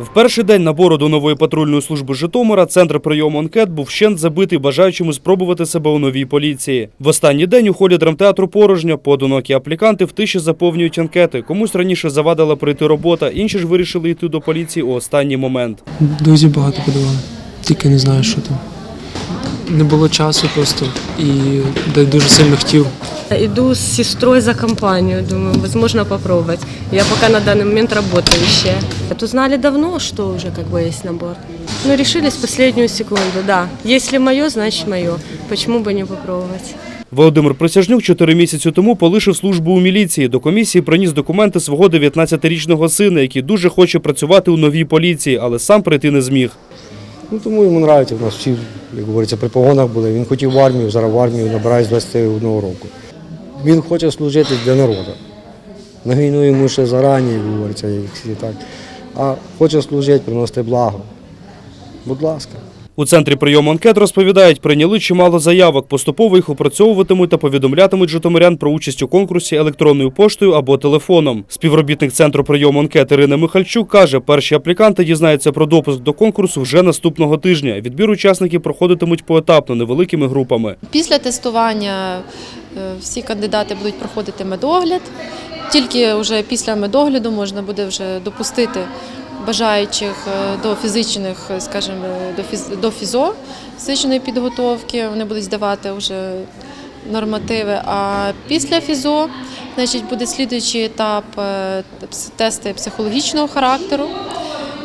В перший день набору до нової патрульної служби Житомира центр прийому анкет був вщент забитий бажаючими спробувати себе у новій поліції. В останній день у холі драмтеатру порожньо. Поодинокі апліканти в тиші заповнюють анкети. Комусь раніше завадила прийти робота, інші ж вирішили йти до поліції у останній момент. Друзі багато подавали, тільки не знаю, що там. Не було часу просто і дуже сильно хотів. Иду с сестрой за компанию, думаю, возможно попробовать. Я пока на данный момент работающая. Это узнали давно, что уже как бы есть набор. Ну, решились в последнюю секунду, да. Если мое, значит мое. Почему бы не попробовать? Володимир Присяжнюк чотири місяці тому полишив службу у міліції. До комісії приніс документи свого 19-річного сина, який дуже хоче працювати у новій поліції, але сам прийти не зміг. Ну, тому йому подобається. У нас всі, як говориться, при погонах були. Він хотів в армію, зараз в армію набирає з 21 року. Він хоче служити для народу. На війну йому ще зарані, як говориться, як всі так. А хоче служити, приносити благо. Будь ласка. У центрі прийому анкет розповідають, прийняли чимало заявок. Поступово їх опрацьовуватимуть та повідомлятимуть житомирян про участь у конкурсі електронною поштою або телефоном. Співробітник центру прийому анкет Ірина Михальчук каже, перші апліканти дізнаються про допуск до конкурсу вже наступного тижня. Відбір учасників проходитимуть поетапно невеликими групами. Після тестування всі кандидати будуть проходити медогляд. Тільки вже після медогляду можна буде вже допустити бажаючих е, до фізичних, е, скажімо, до фіз до фізо фізичної підготовки. Вони будуть здавати вже нормативи. А після фізо, значить, буде слідуючий етап е, тести психологічного характеру.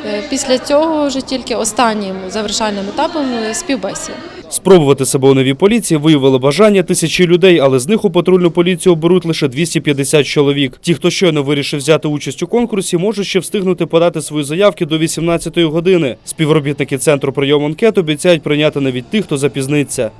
Е, Після цього вже тільки останнім завершальним етапом е, співбесід. Спробувати себе у новій поліції виявили бажання тисячі людей, але з них у патрульну поліцію беруть лише 250 чоловік. Ті, хто щойно вирішив взяти участь у конкурсі, можуть ще встигнути подати свої заявки до 18-ї години. Співробітники центру прийому анкет обіцяють прийняти навіть тих, хто запізниться.